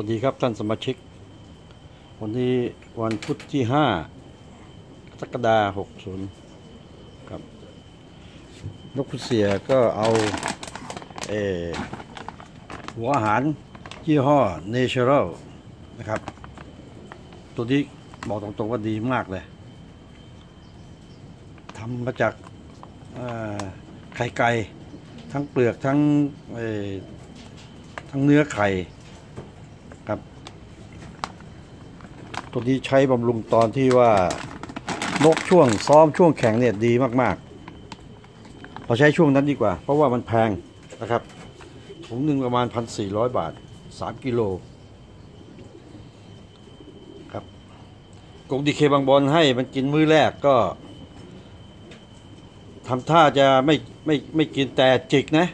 วัสดีครับท่านสมาชิก วันนี้วันพุธที่ห้ากรกฎาหกศูนย์ครับนกพุเสียก็เอาเอหัวอาหารยี่ห้อ Natural นะครับ ตัวนี้บอกตรงๆว่าดีมากเลยทำมาจากไข่ไก่ทั้งเปลือกทั้งทั้งเนื้อไข่ ครับ ตัวนี้ใช้บำรุงตอนที่ว่านกช่วงซ้อมช่วงแข่งเนี่ยดีมากๆเราใช้ช่วงนั้นดีกว่า เพราะว่ามันแพงนะครับถุงหนึ่งประมาณ 1,400 บาท 3 กิโลครับกงดีเคบางบอลให้มันกินมื้อแรกก็ทำท่าจะไม่ไม่ไม่กินแต่จิกนะ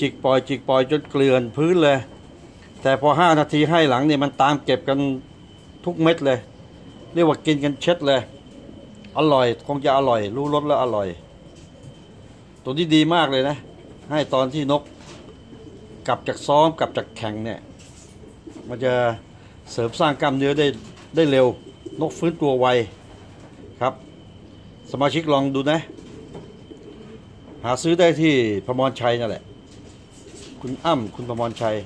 จิกปล่อยจิกปล่อยจนเกลื่อนพื้นเลย แต่พอห้านาทีให้หลังเนี่ยมันตามเก็บกัน ทุกเม็ดเลย เรียกว่ากินกันเช็ดเลย อร่อยคงจะอร่อย รู้รสแล้วอร่อย ตัวนี้ดีมากเลยนะ ให้ตอนที่นกกลับจากซ้อมกลับจากแข่งเนี่ย มันจะเสริมสร้างกล้ามเนื้อได้ได้เร็ว นกฟื้นตัวไวครับ สมาชิกลองดูนะ หาซื้อได้ที่พมรชัยนั่นแหละ คุณอ้ำคุณประมรชัย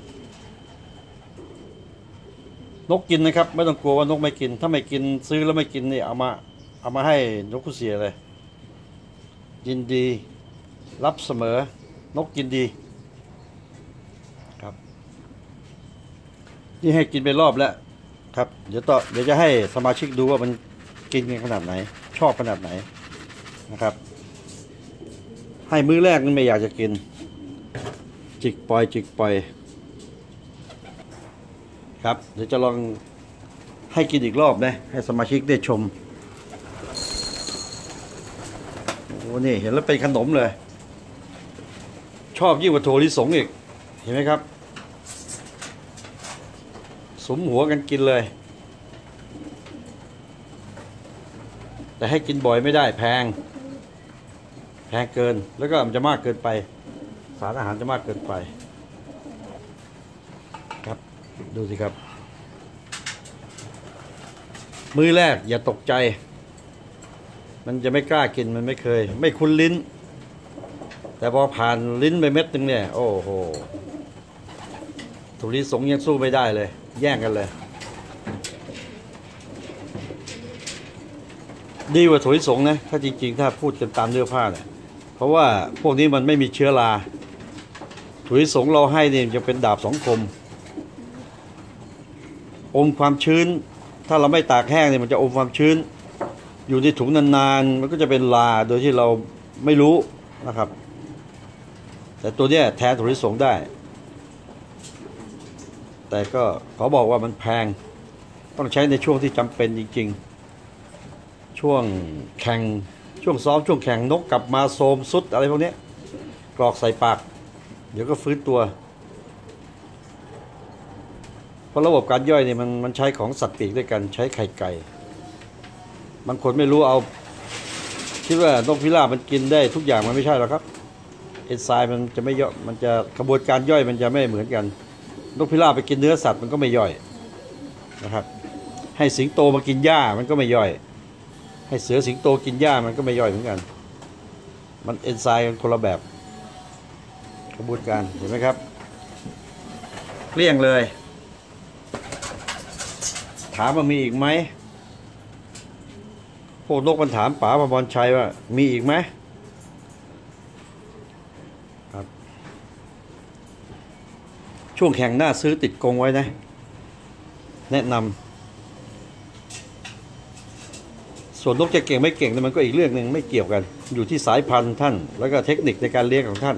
นกกินนะครับ ไม่ต้องกลัวว่านกไม่กิน ถ้าไม่กินซื้อแล้วไม่กินนี่เอามาเอามาให้นกคุเสียเลย ยินดีรับเสมอนกกินดีครับ นี่ให้กินไปรอบแล้วครับ เดี๋ยวต่อเดี๋ยวจะให้สมาชิกดูว่ามันกินกันขนาดไหน ชอบขนาดไหนนะครับ ให้มื้อแรกนี่ไม่อยากจะกิน จิกปล่อยจิกปล่อย ครับเดี๋ยวจะลองให้กินอีกรอบนะ ให้สมาชิกได้ชมโอ้โหนี่เห็นแล้วเป็นขนมเลย ชอบยิ่งกว่าโทลิสงอีก เห็นไหมครับ สมหัวกันกินเลย แต่ให้กินบ่อยไม่ได้แพง แพงเกินแล้วก็มันจะมากเกินไป สารอาหารจะมากเกินไป ดูสิครับ มือแรกอย่าตกใจ มันจะไม่กล้ากินมันไม่เคย ไม่คุ้นลิ้น แต่พอผ่านลิ้นไปเม็ดหนึ่งเนี่ย โอ้โหถุลีสงยังสู้ไม่ได้เลย แย่งกันเลย ดีกว่าถุลีสงนะ ถ้าจริง ๆ ถ้าพูดกันตามเนื้อผ้าเนี่ยเพราะว่าพวกนี้มันไม่มีเชื้อราถุยสงเราให้เนี่ยจะเป็นดาบสองคม อมความชื้น ถ้าเราไม่ตากแห้งเนี่ยมันจะอมความชื้น อยู่ในถุงนานๆ มันก็จะเป็นลาโดยที่เราไม่รู้นะครับ แต่ตัวเนี้ยแทนถุยสงได้ แต่ก็ขอบอกว่ามันแพง ต้องใช้ในช่วงที่จำเป็นจริง ๆ ช่วงแข่งช่วงซ้อมช่วงแข่งนกกลับมาโซมสุดอะไรพวกนี้กรอกใส่ปาก เดี๋ยวก็ฟื้นตัว ราะระบบการย่อยเนี่ยมันมันใช้ของสัตว์ปีกด้วยกันใช้ไข่ไก่บางคนไม่รู้เอาคิดว่านกพิราบมันกินได้ทุกอย่างมันไม่ใช่หรอกครับเอนไซม์มันจะไม่ย่อยมันจะกระบวนการย่อยมันจะไม่เหมือนกัน นกพิราบไปกินเนื้อสัตว์มันก็ไม่ย่อยนะครับ ให้สิงโตมากินหญ้ามันก็ไม่ย่อย ให้เสือสิงโตกินหญ้ามันก็ไม่ย่อยเหมือนกัน มันเอนไซม์กันคนละแบบ กระบวนการเห็นไหมครับเกลี้ยงเลย ถามว่ามีอีกไหมพวกนกมันถามป๋าประบอลชัยว่า มีอีกไหมครับ ช่วงแข่งหน้าซื้อติดกงไว้นะ แนะนำส่วนนกจะเก่งไม่เก่งเนี่มันก็อีกเรื่องหนึ่งไม่เกี่ยวกัน อยู่ที่สายพันธุ์ท่าน แล้วก็เทคนิคในการเลี้ยงของท่าน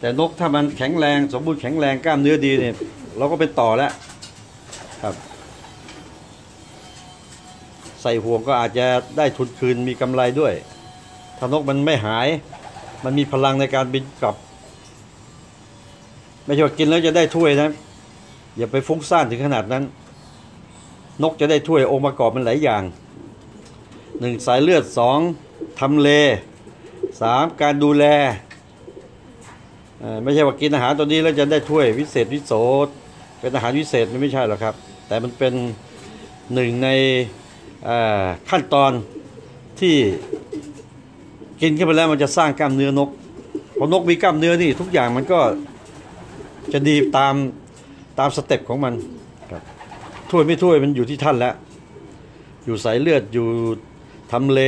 แต่นกถ้ามันแข็งแรง สมบูรณ์แข็งแรงกล้ามเนื้อดีเนี่ยเราก็เป็นต่อแล้วครับ ส่ห่วงก็อาจจะได้ทุนคืนมีกำไรด้วย ถ้านกมันไม่หาย มันมีพลังในการบินกลับ ไม่ใช่ว่ากินแล้วจะได้ถ้วยนะ อย่าไปฟุ้งซ่านถึงขนาดนั้น นกจะได้ถ้วยองค์ประกอบมันหลายอย่างหนึ่งสายเลือดสองทำเลสามการดูแลอ่อไม่ใช่ว่ากินอาหารตัวนี้แล้วจะได้ถ้วยวิเศษวิโสเป็นอาหารวิเศษมันไม่ใช่หรอกครับ แต่มันเป็นหนึ่งใน ขั้นตอนที่กินเข้าไปแล้วมันจะสร้างกล้ามเนื้อนกพอนกมีกล้ามเนื้อนี่ทุกอย่างมันก็จะดีตามตามสเต็ปของมันครับถ้วยไม่ถ้วยมันอยู่ที่ท่านแล้ว อยู่สายเลือดอยู่ทำเล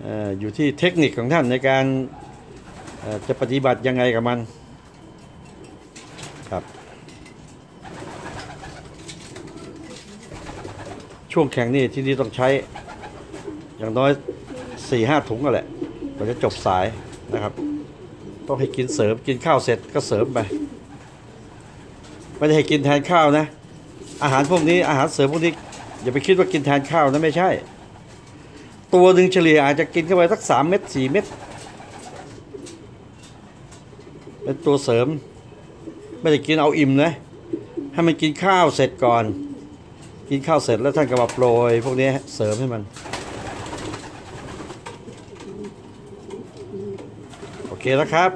เอ่ออยู่ที่เทคนิคของท่านในการเอ่อจะปฏิบัติยังไงกับมันครับ ช่วงแข่งนี่ที่นี่ต้องใช้ อย่างน้อยสี่ห้าถุงก็แหละกว่าจะจบสายนะครับ ต้องให้กินเสริมกินข้าวเสร็จก็เสริมไปไม่ได้ให้กินแทนข้าวนะ อาหารพวกนี้อาหารเสริมพวกนี้อย่าไปคิดว่ากินแทนข้าวนะไม่ใช่ ตัวหนึ่งเฉลี่ยอาจจะกินเข้าไปสักสามเม็ดสี่เม็ดเป็นตัวเสริม ไม่ได้กินเอาอิ่มนะให้มันกินข้าวเสร็จก่อน กินข้าวเสร็จแล้วท่านก็มาโปรยพวกนี้เสริมให้มัน โอเคแล้วครับ